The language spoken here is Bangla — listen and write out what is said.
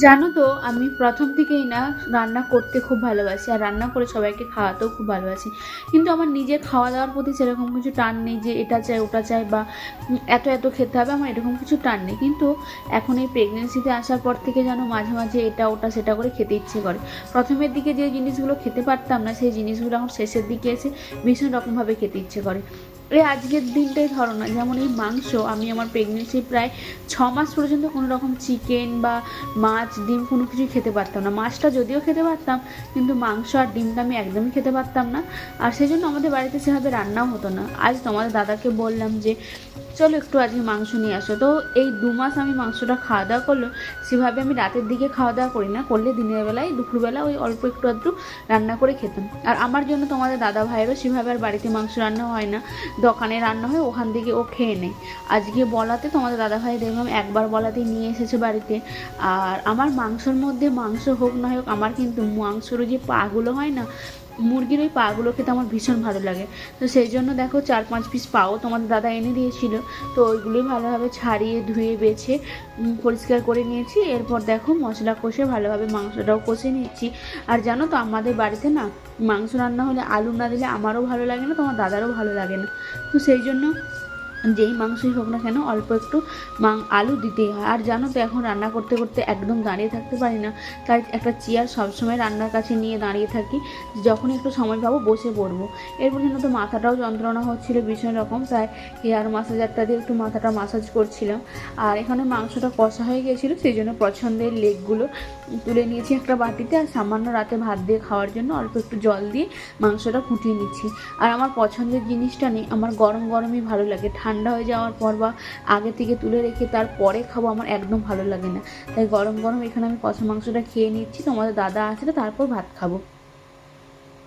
জানো তো, আমি প্রথম থেকেই না রান্না করতে খুব ভালোবাসি, আর রান্না করে সবাইকে খাওয়াতেও খুব ভালোবাসি। কিন্তু আমার নিজের খাওয়া দাওয়ার প্রতি সেরকম কিছু টান নেই যে এটা চাই, ওটা চাই বা এত এত খেতে হবে, আমার এরকম কিছু টান নেই। কিন্তু এখন এই প্রেগনেন্সিতে আসার পর থেকে যেন মাঝে মাঝে এটা, ওটা, সেটা করে খেতে ইচ্ছে করে। প্রথমের দিকে যে জিনিসগুলো খেতে পারতাম না, সেই জিনিসগুলো এখন শেষের দিকে এসে ভীষণ রকমভাবে খেতে ইচ্ছে করে। এই আজকের দিনটাই ধরো না। যেমন এই মাংস, আমি আমার প্রেগনেন্সি প্রায় ছ মাস পর্যন্ত কোনো রকম চিকেন বা মাছ, ডিম কোনো কিছুই খেতে পারতাম না। মাছটা যদিও খেতে পারতাম, কিন্তু মাংস আর ডিমটা আমি একদমই খেতে পারতাম না। আর সেই জন্য আমাদের বাড়িতে সেভাবে রান্নাও হতো না। আজ তোমাদের দাদাকে বললাম যে চলো একটু আজকে মাংস নিয়ে আসো। তো এই দু মাস আমি মাংসটা খাওয়া দাওয়া করল, সেভাবে আমি রাতের দিকে খাওয়া দাওয়া করি না, করলে দিনের বেলায়, দুপুরবেলা ওই অল্প একটু আধটু রান্না করে খেতাম। আর আমার জন্য তোমাদের দাদা ভাইয়েরও সেভাবে আর বাড়িতে মাংস রান্না হয় না, দোকানে রান্না হয়, ওখান থেকে ও খেয়ে নেয়। আজকে বলাতে তোমাদের দাদা ভাই দেখলাম একবার বলাতেই নিয়ে এসেছে বাড়িতে। আর আমার মাংসর মধ্যে মাংস হোক না হোক, আমার কিন্তু মাংসর যে পাগুলো হয় না মুরগির ওই পাগুলো খেতে আমার ভীষণ ভালো লাগে। তো সেই জন্য দেখো চার পাঁচ পিস পাও তোমাদের দাদা এনে দিয়েছিল। তো ওইগুলোই ভালোভাবে ছাড়িয়ে, ধুয়ে, বেছে পরিষ্কার করে নিয়েছি। এরপর দেখো মশলা কষে ভালোভাবে মাংসটাও কষে নিচ্ছি আর জানো তো আমাদের বাড়িতে না মাংস রান্না হলে আলু না দিলে আমারও ভালো লাগে না, তোমার দাদারও ভালো লাগে না। তো সেই জন্য যেই মাংসই হোক না কেন অল্প একটু মাং আলু দিতেই হয়। আর জানো তো এখন রান্না করতে করতে একদম দাঁড়িয়ে থাকতে পারি না। তাই একটা চেয়ার সবসময় রান্নার কাছে নিয়ে দাঁড়িয়ে থাকি যখন একটু সময় পাবো বসে পড়ব। এরপর জন্য তো মাথাটাও যন্ত্রণা হচ্ছিল ভীষণ রকম তাই হেয়ার মাসাজারটা দিয়ে একটু মাথাটা মাসাজ করছিলাম। আর এখানে মাংসটা কষা হয়ে গিয়েছিল সেই জন্য পছন্দের লেগগুলো তুলে নিয়েছি একটা বাটিতে। আর সামান্য রাতে ভাত দিয়ে খাওয়ার জন্য অল্প একটু জল দিয়ে মাংসটা ফুটিয়ে নিচ্ছি। আর আমার পছন্দের জিনিসটা নেই, আমার গরম গরমই ভালো লাগে। ঠান্ডা হয়ে যাওয়ার পর বা আগে থেকে তুলে রেখে তারপরে খাব আমার একদম ভালো লাগে না। তাই গরম গরম এখানে আমি কষা মাংসটা খেয়ে নিচ্ছি, তোমাদের দাদা আসলে তারপর ভাত খাব।